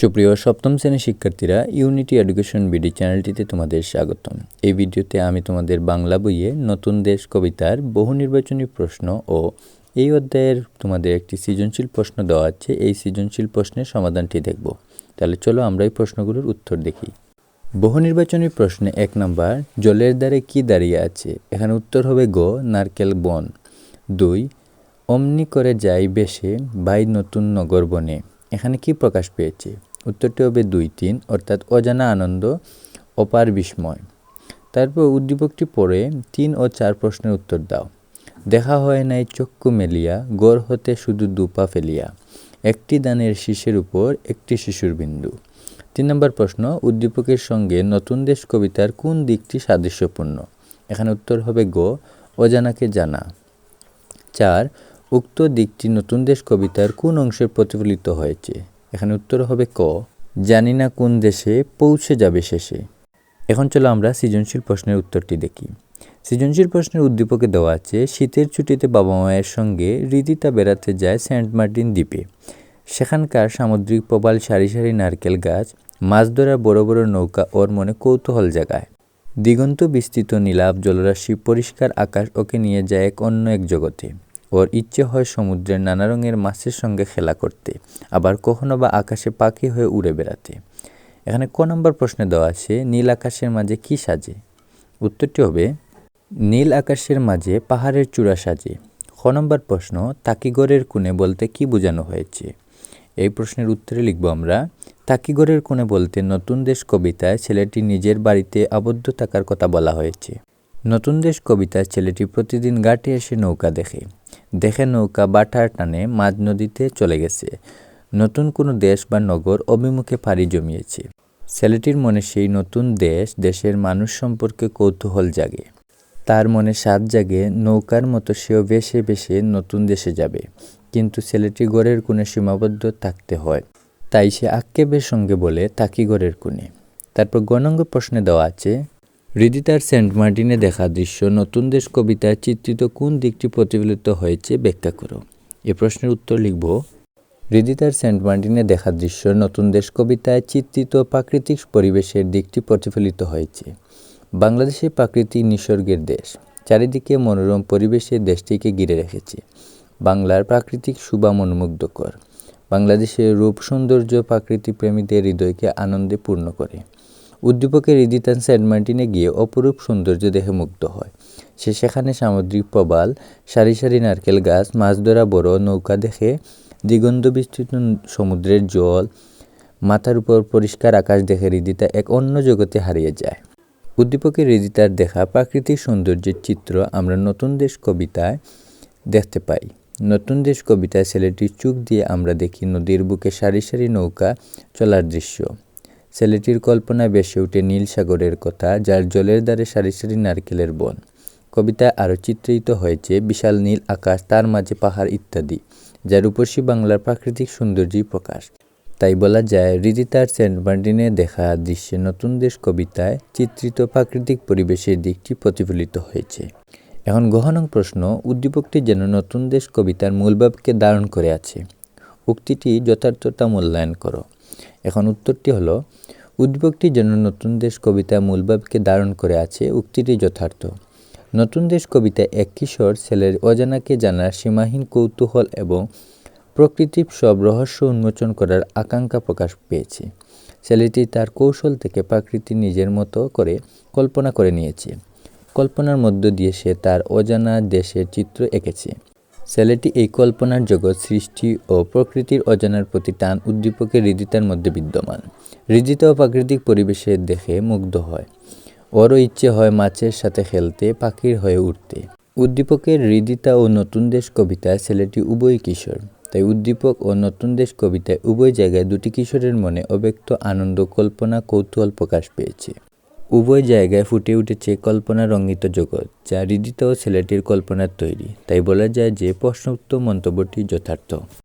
সুপ্রিয় সপ্তম শ্রেণির শিক্ষার্থীরা ইউনিটি এডুকেশন বিডি চ্যানেলটিতে তোমাদের স্বাগতম। এই ভিডিওতে আমি তোমাদের বাংলা বইয়ে নতুন দেশ কবিতার বহু নির্বাচনী প্রশ্ন ও এই অধ্যায়ের তোমাদের একটি সৃজনশীল প্রশ্ন দেওয়া আছে। এই সৃজনশীল প্রশ্নের সমাধানটি দেখব। তাহলে চলো আমরা এই প্রশ্নগুলোর উত্তর দেখি। বহু নির্বাচনী প্রশ্নে এক নম্বর, জলের দ্বারে কি দাঁড়িয়ে আছে? এখানে উত্তর হবে গ, নারকেল বন। দুই, অমনি করে যাই বেশে বাই নতুন নগর বনে। এখানে কি প্রকাশ পেয়েছে? উত্তরটি হবে দুই তিন, অর্থাৎ অজানা আনন্দ অপার বিস্ময়। তারপর উদ্দীপকটি পড়ে তিন ও চার প্রশ্নের উত্তর দাও। দেখা হয় নাই চক্ষু মেলিয়া, গড় হতে শুধু দুপা ফেলিয়া। একটি দানের শীষের উপর একটি শিশুর বিন্দু। তিন নম্বর প্রশ্ন, উদ্দীপকের সঙ্গে নতুন দেশ কবিতার কোন দিকটি সাদৃশ্যপূর্ণ? এখানে উত্তর হবে গো, অজানাকে জানা। চার, উক্ত দিকটি নতুন দেশ কবিতার কোন অংশে প্রতিফলিত হয়েছে? এখানে উত্তর হবে ক, জানি না কোন দেশে পৌঁছে যাবে শেষে। এখন চলো আমরা সৃজনশীল প্রশ্নের উত্তরটি দেখি। সৃজনশীল প্রশ্নের উদ্দীপকে দেওয়া আছে, শীতের ছুটিতে বাবা মায়ের সঙ্গে রিদিতা বেড়াতে যায় সেন্ট মার্টিন দ্বীপে। সেখানকার সামুদ্রিক প্রবাল সারি সারি নারকেল গাছ, মাছ ধরার বড় বড় নৌকা ওর মনে কৌতূহল জাগায়। দিগন্ত বিস্তৃত নীলাভ জলরাশি পরিষ্কার আকাশ ওকে নিয়ে যায় এক অন্য এক জগতে। ওর ইচ্ছে হয় সমুদ্রের নানা রঙের মাছের সঙ্গে খেলা করতে, আবার কখনো বা আকাশে পাখি হয়ে উড়ে বেড়াতে। এখানে ক নম্বর প্রশ্নে দেওয়া আছে, নীল আকাশের মাঝে কি সাজে? উত্তরটি হবে, নীল আকাশের মাঝে পাহাড়ের চূড়া সাজে। খ নম্বর প্রশ্ন, তাকিগড়ের কোণে বলতে কি বোঝানো হয়েছে? এই প্রশ্নের উত্তরে লিখব আমরা, তাকিগড়ের কোণে বলতে নতুন দেশ কবিতায় ছেলেটি নিজের বাড়িতে আবদ্ধ থাকার কথা বলা হয়েছে। নতুন দেশ কবিতায় ছেলেটি প্রতিদিন ঘাটে এসে নৌকা দেখে। দেখে নৌকা বাটার টানে মাঝ নদীতে চলে গেছে। নতুন কোনো দেশ বা নগর অভিমুখে পাড়ি জমিয়েছে। ছেলেটির মনে সেই নতুন দেশ, দেশের মানুষ সম্পর্কে কৌতূহল জাগে। তার মনে স্বাদ জাগে, নৌকার মতো সেও বেশে বেশে নতুন দেশে যাবে। কিন্তু ছেলেটি গড়ের কোণে সীমাবদ্ধ থাকতে হয়। তাই সে আক্ষেপের সঙ্গে বলে তাকি গড়ের কোণে? তারপর গণাঙ্গ প্রশ্নে দেওয়া আছে হৃদিতার সেন্ট মার্টিনে দেখা দৃশ্য, নতুন দেশ কবিতায় চিত্রিত কোন দিকটি প্রতিফলিত হয়েছে ব্যাখ্যা করো। এ প্রশ্নের উত্তর লিখব হৃদিতার সেন্ট মার্টিনে দেখা দৃশ্য, নতুন দেশ কবিতায় চিত্রিত প্রাকৃতিক পরিবেশের দিকটি প্রতিফলিত হয়েছে। বাংলাদেশে প্রাকৃতিক নিসর্গের দেশ, চারিদিকে মনোরম পরিবেশে দেশটিকে ঘিরে রেখেছে। বাংলার প্রাকৃতিক শুভা মনোমুগ্ধকর বাংলাদেশের রূপ সৌন্দর্য প্রাকৃতিক প্রেমীদের হৃদয়কে আনন্দে পূর্ণ করে। উদ্দীপকের রিদিতান সেন্ট মার্টিনে গিয়ে অপরূপ সৌন্দর্য দেখে মুগ্ধ হয়। সে সেখানে সামুদ্রিক প্রবাল, সারি সারি নারকেল গাছ, মাছ ধরা বড় নৌকা দেখে দিগন্ত বিস্তৃত সমুদ্রের জল, মাথার উপর পরিষ্কার আকাশ দেখে হৃদিতা এক অন্য জগতে হারিয়ে যায়। উদ্দীপকের হৃদিতার দেখা প্রাকৃতিক সৌন্দর্যের চিত্র আমরা নতুন দেশ কবিতায় দেখতে পাই। নতুন দেশ কবিতায় ছেলেটির চোখ দিয়ে আমরা দেখি নদীর বুকে সারি সারি নৌকা চলার দৃশ্য। ছেলেটির কল্পনায় বেসে উঠে নীল সাগরের কথা, যার জলের দ্বারে সারি সারি নারকেলের বন। কবিতায় আরও চিত্রিত হয়েছে বিশাল নীল আকাশ, তার মাঝে পাহাড় ইত্যাদি, যার উপসী বাংলার প্রাকৃতিক সৌন্দর্যই প্রকাশ। তাই বলা যায় রিদিতার সেন্ট মার্টিনে দেখা দৃশ্যে নতুন দেশ কবিতায় চিত্রিত প্রাকৃতিক পরিবেশের দিকটি প্রতিফলিত হয়েছে। এখন গহনং প্রশ্ন, উদ্দীপকটি যেন নতুন দেশ কবিতার মূলভাবকে ধারণ করে আছে। উক্তিটি যথার্থতা মূল্যায়ন করো। এখন উত্তরটি হলো উদ্দীপকটি যেন নতুন দেশ কবিতা মূলভাবকে ধারণ করে আছে উক্তিটি যথার্থ। নতুন দেশ কবিতায় এক কিশোর ছেলের অজানাকে জানার সীমাহীন কৌতূহল এবং প্রকৃতির সব রহস্য উন্মোচন করার আকাঙ্ক্ষা প্রকাশ পেয়েছে। ছেলেটি তার কৌশল থেকে প্রকৃতি নিজের মতো করে কল্পনা করে নিয়েছে। কল্পনার মধ্য দিয়ে সে তার অজানা দেশের চিত্র এঁকেছে। ছেলেটি এই কল্পনার জগৎ, সৃষ্টি ও প্রকৃতির অজানার প্রতি টান উদ্দীপকের হৃদিতার মধ্যে বিদ্যমান। হৃদিতা ও প্রাকৃতিক পরিবেশে দেখে মুগ্ধ হয়। ওরও ইচ্ছে হয় মাছের সাথে খেলতে, পাখির হয়ে উঠতে। উদ্দীপকের হৃদিতা ও নতুন দেশ কবিতায় ছেলেটি উভয় কিশোর। তাই উদ্দীপক ও নতুন দেশ কবিতায় উভয় জায়গায় দুটি কিশোরের মনে অব্যক্ত আনন্দ, কল্পনা, কৌতূহল প্রকাশ পেয়েছে। উভয় জায়গায় ফুটে উঠেছে কল্পনা রঙিত জগৎ, যা হৃদিত ছেলেটির কল্পনার তৈরি। তাই বলা যায় যে প্রশ্নোক্ত মন্তব্যটি যথার্থ।